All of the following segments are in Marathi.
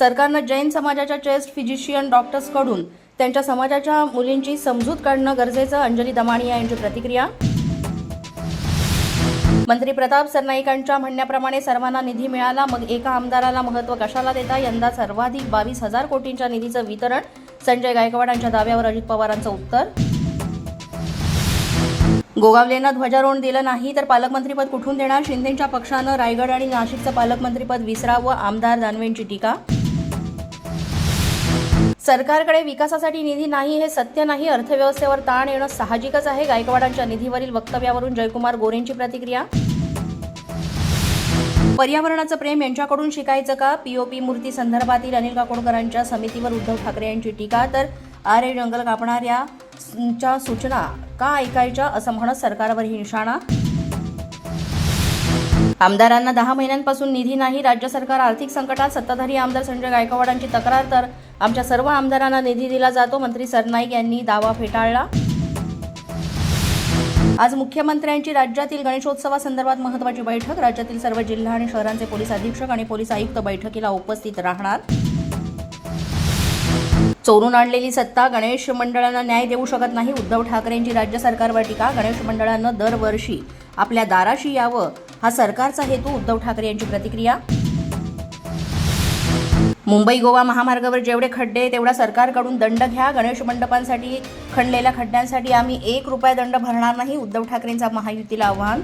सरकारनं जैन समाजाच्या चेस्ट फिजिशियन डॉक्टर्सकडून त्यांच्या समाजाच्या मुलींची समजूत काढणं गरजेचं. अंजली दमाणिया यांची प्रतिक्रिया. मंत्री प्रताप सरनाईकांच्या म्हणण्याप्रमाणे सर्वांना निधी मिळाला मग एका आमदाराला महत्त्व कशाला देता? यंदा सर्वाधिक बावीस हजार कोटींच्या निधीचं वितरण. संजय गायकवाड यांच्या दाव्यावर अजित पवारांचं उत्तर. गोगावलेनं ध्वजारोहण दिलं नाही तर पालकमंत्रीपद कुठून देणार? शिंदेच्या पक्षानं रायगड आणि नाशिकचं पालकमंत्रीपद विसरावं? आमदार दानवेंची टीका. सरकारकडे विकासासाठी निधी नाही हे सत्य नाही अर्थव्यवस्थेवर ताण येणं साहजिकच आहे. गायकवाडांच्या निधीवरील वक्तव्यावरून जयकुमार गोरेंची प्रतिक्रिया. पर्यावरणाचं प्रेम यांच्याकडून शिकायचं का? पीओपी मूर्ती संदर्भातील अनिल काकोडकरांच्या समितीवर उद्धव ठाकरे यांची टीका तर आरे जंगल कापणाऱ्या सूचना का ऐकायच्या असं म्हणत सरकारवरही निशाणा? आमदारांना दहा महिन्यांपासून निधी नाही राज्य सरकार आर्थिक संकटात सत्ताधारी आमदार संजय गायकवाडांची तक्रार तर आमच्या सर्व आमदारांना निधी दिला जातो मंत्री सरनाईक यांनी दावा फेटाळला. आज मुख्यमंत्र्यांची राज्यातील गणेशोत्सवासंदर्भात महत्वाची बैठक राज्यातील सर्व जिल्हा आणि शहरांचे पोलीस अधीक्षक आणि पोलीस आयुक्त बैठकीला उपस्थित राहणार. चोरून आणलेली सत्ता गणेश मंडळांना न्याय देऊ शकत नाही उद्धव ठाकरेंची राज्य सरकारवर टीका गणेश मंडळानं दरवर्षी आपल्या दाराशी यावं. हा सरकारचा हेतू उद्धव ठाकरे यांची प्रतिक्रिया? मुंबई गोवा महामार्गावर जेवढे खड्डे तेवढा सरकारकडून दंड घ्या. गणेश मंडपांसाठी खणलेल्या खड्ड्यांसाठी आम्ही एक रुपया दंड भरणार नाही उद्धव ठाकरेंचा महायुतीला आव्हान.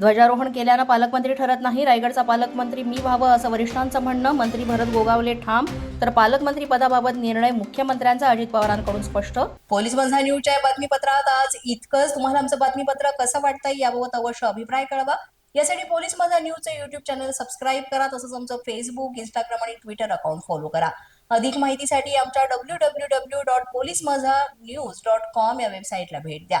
ध्वजारोहण केल्यानं पालकमंत्री ठरत नाही. रायगडचा पालकमंत्री मी व्हावं असं वरिष्ठांचं म्हणणं. मंत्री भरत गोगावले ठाम. तर पालकमंत्री पदाबाबत निर्णय मुख्यमंत्र्यांचा अजित पवारांकडून स्पष्ट. पोलीस बंधा न्यूजच्या या बातमीपत्रात आज इतकंच. तुम्हाला आमचं बातमीपत्र कसं वाटतंय याबाबत अवश्य अभिप्राय कळवा. यासाठी पोलीस माझा न्यूजचं युट्यूब चॅनल सबस्क्राईब करा. तसंच आमचं फेसबुक इंस्टाग्राम आणि ट्विटर अकाउंट फॉलो करा. अधिक माहितीसाठी आमच्या W W W dot police Majha news dot com या वेबसाईटला भेट द्या.